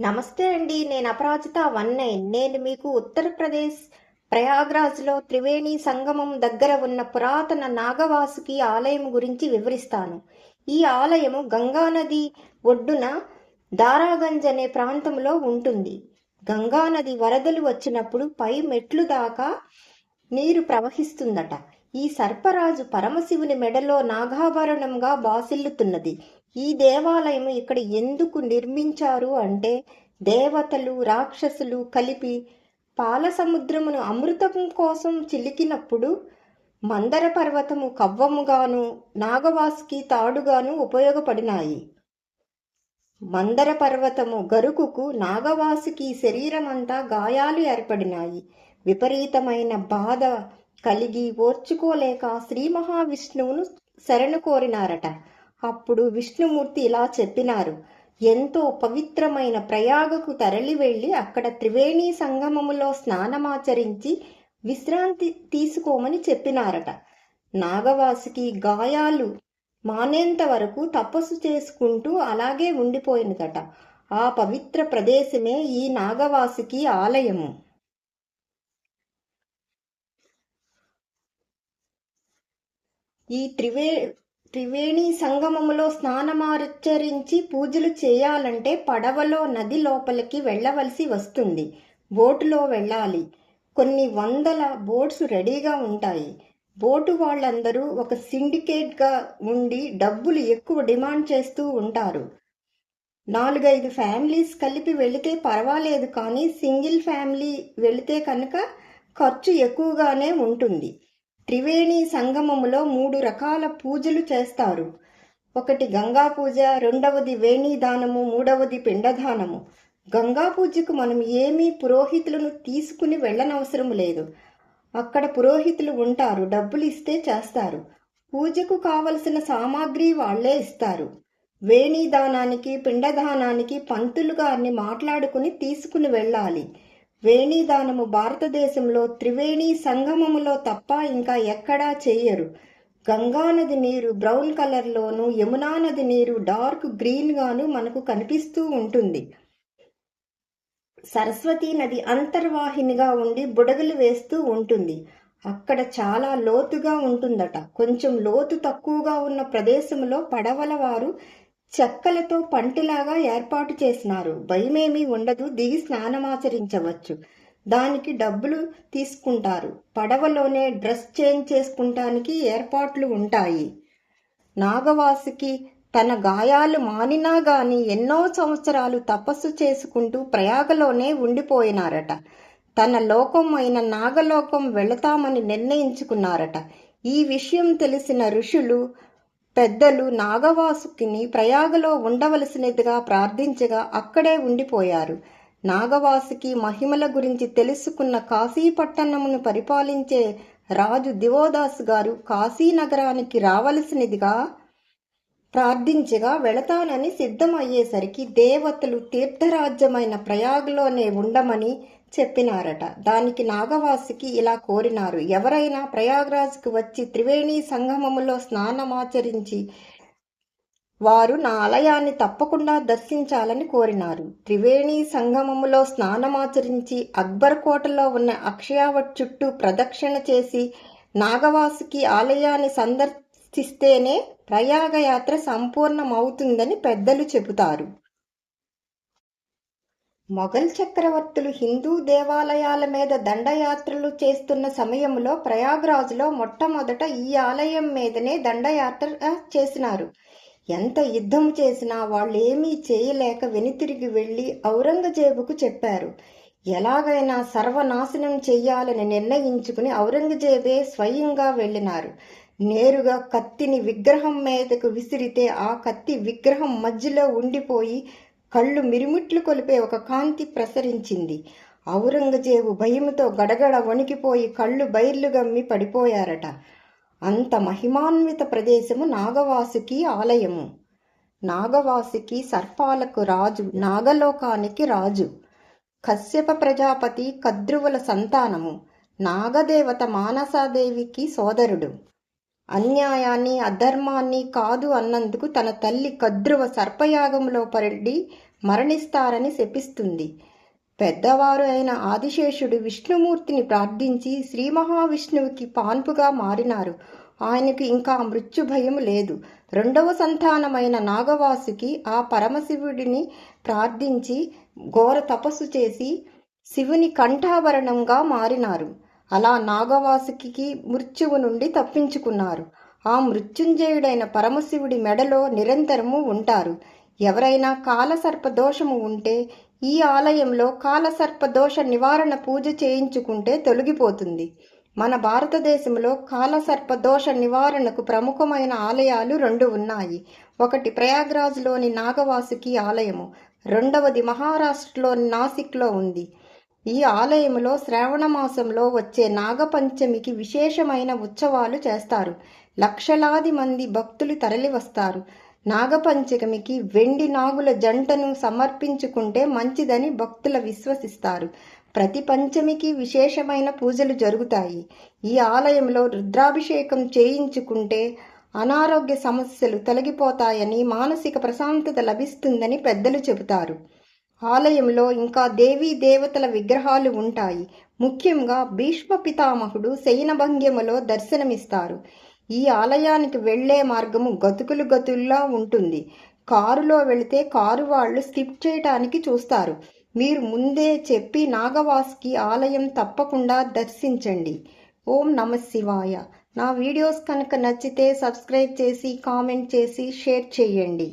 నమస్తే అండి నేను అపరాజిత వన్ నైన్. నేను మీకు ఉత్తరప్రదేశ్ ప్రయాగ్రాజ్లో త్రివేణి సంగమం దగ్గర ఉన్న పురాతన నాగవాసుకి ఆలయం గురించి వివరిస్తాను. ఈ ఆలయము గంగానది ఒడ్డున దారాగంజ్ అనే ప్రాంతంలో ఉంటుంది. గంగానది వరదలు వచ్చినప్పుడు పై మెట్లు దాకా నీరు ప్రవహిస్తుందట. ఈ సర్పరాజు పరమశివుని మెడలో నాగాభరణంగా బాసిల్లుతున్నది. ఈ దేవాలయం ఇక్కడ ఎందుకు నిర్మించారు అంటే దేవతలు రాక్షసులు కలిపి పాల సముద్రమును అమృతం కోసం చిలికినప్పుడు మందర పర్వతము కవ్వముగాను నాగవాసుకి తాడుగాను ఉపయోగపడినాయి. మందర పర్వతము గరుకుకు నాగవాసుకి శరీరమంతా గాయాలు ఏర్పడినాయి. విపరీతమైన బాధ కలిగి ఓర్చుకోలేక శ్రీ మహావిష్ణువును శరణు కోరినారట. అప్పుడు విష్ణుమూర్తి ఇలా చెప్పినారు. ఎంతో పవిత్రమైన ప్రయాగకు తరలి వెళ్ళి అక్కడ త్రివేణి సంగమములో స్నానమాచరించి విశ్రాంతి తీసుకోమని చెప్పినారట. నాగవాసుకి గాయాలు మానేంత వరకు తపస్సు చేసుకుంటూ అలాగే ఉండిపోయినదట. ఆ పవిత్ర ప్రదేశమే ఈ నాగవాసుకి ఆలయము. ఈ త్రివే త్రివేణి సంగమములో స్నానమాచరించి పూజలు చేయాలంటే పడవలో నది లోపలికి వెళ్ళవలసి వస్తుంది. బోటులో వెళ్ళాలి. కొన్ని వందల బోట్స్ రెడీగా ఉంటాయి. బోటు వాళ్ళందరూ ఒక సిండికేట్గా ఉండి డబ్బులు ఎక్కువ డిమాండ్ చేస్తూ ఉంటారు. నాలుగైదు ఫ్యామిలీస్ కలిపి వెళితే పర్వాలేదు కానీ సింగిల్ ఫ్యామిలీ వెళితే కనుక ఖర్చు ఎక్కువగానే ఉంటుంది. త్రివేణి సంగమములో మూడు రకాల పూజలు చేస్తారు. ఒకటి గంగా పూజ రెండవది వేణి దానము మూడవది పిండదానము. గంగా పూజకు మనం ఏమీ పురోహితులను తీసుకుని వెళ్ళనవసరం లేదు. అక్కడ పురోహితులు ఉంటారు డబ్బులు ఇస్తే చేస్తారు. పూజకు కావలసిన సామాగ్రి వాళ్ళే ఇస్తారు. వేణి దానానికి పిండదానానికి పంతులు గారిని మాట్లాడుకుని తీసుకుని వెళ్ళాలి. వేణీదానము భారతదేశంలో త్రివేణి సంగమములో తప్ప ఇంకా ఎక్కడా చేయరు. గంగానది నీరు బ్రౌన్ కలర్లోను యమునా నది నీరు డార్క్ గ్రీన్గాను మనకు కనిపిస్తూ ఉంటుంది. సరస్వతీ నది అంతర్వాహినిగా ఉండి బుడగలు వేస్తూ ఉంటుంది. అక్కడ చాలా లోతుగా ఉంటుందట. కొంచెం లోతు తక్కువగా ఉన్న ప్రదేశంలో పడవల వారు చెక్కలతో పంటిలాగా ఏర్పాటు చేసినారు. భయమేమీ ఉండదు. దిగి స్నానమాచరించవచ్చు. దానికి డబ్బులు తీసుకుంటారు. పడవలోనే డ్రెస్ చేంజ్ చేసుకుంటానికి ఏర్పాట్లు ఉంటాయి. నాగవాసుకి తన గాయాలు మానినా గాని ఎన్నో సంవత్సరాలు తపస్సు చేసుకుంటూ ప్రయాగలోనే ఉండిపోయినారట. తన లోకం అయిన నాగలోకం వెళతామని నిర్ణయించుకున్నారట. ఈ విషయం తెలిసిన ఋషులు పెద్దలు నాగవాసుకిని ప్రయాగలో ఉండవలసినదిగా ప్రార్థించగా అక్కడే ఉండిపోయారు. నాగవాసుకి మహిమల గురించి తెలుసుకున్న కాశీపట్టణమును పరిపాలించే రాజు దివోదాస్ గారు కాశీనగరానికి రావలసినదిగా ప్రార్థించగా వెళతానని సిద్ధమయ్యేసరికి దేవతలు తీర్థరాజ్యమైన ప్రయాగ్లోనే ఉండమని చెప్పినారట. దానికి నాగవాసికి ఇలా కోరినారు. ఎవరైనా ప్రయాగ్రాజ్కి వచ్చి త్రివేణి సంగమములో స్నానమాచరించి వారు నా ఆలయాన్ని తప్పకుండా దర్శించాలని కోరినారు. త్రివేణి సంగమములో స్నానమాచరించి అక్బర్ కోటలో ఉన్న అక్షయావట్ చుట్టూ ప్రదక్షిణ చేసి నాగవాసుకి ఆలయాన్ని సందర్శిస్తేనే ప్రయాగయాత్ర సంపూర్ణమవుతుందని పెద్దలు చెబుతారు. మొఘల్ చక్రవర్తులు హిందూ దేవాలయాల మీద దండయాత్రలు చేస్తున్న సమయంలో ప్రయాగ్రాజ్లో మొట్టమొదట ఈ ఆలయం మీదనే దండయాత్ర చేసినారు. ఎంత యుద్ధం చేసినా వాళ్ళేమీ చేయలేక వెనుతిరిగి వెళ్ళి ఔరంగజేబుకు చెప్పారు. ఎలాగైనా సర్వనాశనం చెయ్యాలని నిర్ణయించుకుని ఔరంగజేబే స్వయంగా వెళ్ళినారు. నేరుగా కత్తిని విగ్రహం మీదకు విసిరితే ఆ కత్తి విగ్రహం మధ్యలో ఉండిపోయి కళ్ళు మిరుమిట్లు కొలిపే ఒక కాంతి ప్రసరించింది. ఔరంగజేబు భయముతో గడగడ వణికిపోయి కళ్ళు బైర్లు గమ్మి పడిపోయారట. అంత మహిమాన్విత ప్రదేశము నాగవాసుకి ఆలయము. నాగవాసుకి సర్పాలకు రాజు నాగలోకానికి రాజు. కశ్యప ప్రజాపతి కద్రువుల సంతానము. నాగదేవత మానసాదేవికి సోదరుడు. అన్యాయాన్ని అధర్మాన్ని కాదు అన్నందుకు తన తల్లి కద్రువ సర్పయాగంలో పడి మరణిస్తారని శపిస్తుంది. పెద్దవారు అయిన ఆదిశేషుడు విష్ణుమూర్తిని ప్రార్థించి శ్రీ మహావిష్ణువుకి పాన్పుగా మారినారు. ఆయనకు ఇంకా మృత్యు భయం లేదు. రెండవ సంతానమైన నాగవాసుకి ఆ పరమశివుడిని ప్రార్థించి ఘోర తపస్సు చేసి శివుని కంఠాభరణంగా మారినారు. అలా నాగవాసుకి మృత్యువు నుండి తప్పించుకున్నారు. ఆ మృత్యుంజయుడైన పరమశివుడి మెడలో నిరంతరము ఉంటారు. ఎవరైనా కాలసర్ప దోషము ఉంటే ఈ ఆలయంలో కాలసర్ప దోష నివారణ పూజ చేయించుకుంటే తొలగిపోతుంది. మన భారతదేశంలో కాలసర్ప దోష నివారణకు ప్రముఖమైన ఆలయాలు రెండు ఉన్నాయి. ఒకటి ప్రయాగ్రాజ్లోని నాగవాసుకి ఆలయము రెండవది మహారాష్ట్రలోని నాసిక్లో ఉంది. ఈ ఆలయంలో శ్రావణ మాసంలో వచ్చే నాగపంచమికి విశేషమైన ఉత్సవాలు చేస్తారు. లక్షలాది మంది భక్తులు తరలివస్తారు నాగపంచమికి వెండి నాగుల జంటను సమర్పించుకుంటే మంచిదని భక్తుల విశ్వసిస్తారు. ప్రతి పంచమికి విశేషమైన పూజలు జరుగుతాయి. ఈ ఆలయంలో రుద్రాభిషేకం చేయించుకుంటే అనారోగ్య సమస్యలు తొలగిపోతాయని మానసిక ప్రశాంతత లభిస్తుందని పెద్దలు చెబుతారు. ఆలయంలో ఇంకా దేవీ దేవతల విగ్రహాలు ఉంటాయి. ముఖ్యంగా భీష్మ పితామహుడు శయనభంగ్యములో దర్శనమిస్తారు. ఈ ఆలయానికి వెళ్ళే మార్గము గతుకులు గతుల్లా ఉంటుంది. కారులో వెళితే కారు వాళ్ళు స్కిప్ చేయటానికి చూస్తారు. మీరు ముందే చెప్పి నాగవాస్కి ఆలయం తప్పకుండా దర్శించండి. ఓం నమ శివాయ. నా వీడియోస్ కనుక నచ్చితే సబ్స్క్రైబ్ చేసి కామెంట్ చేసి షేర్ చేయండి.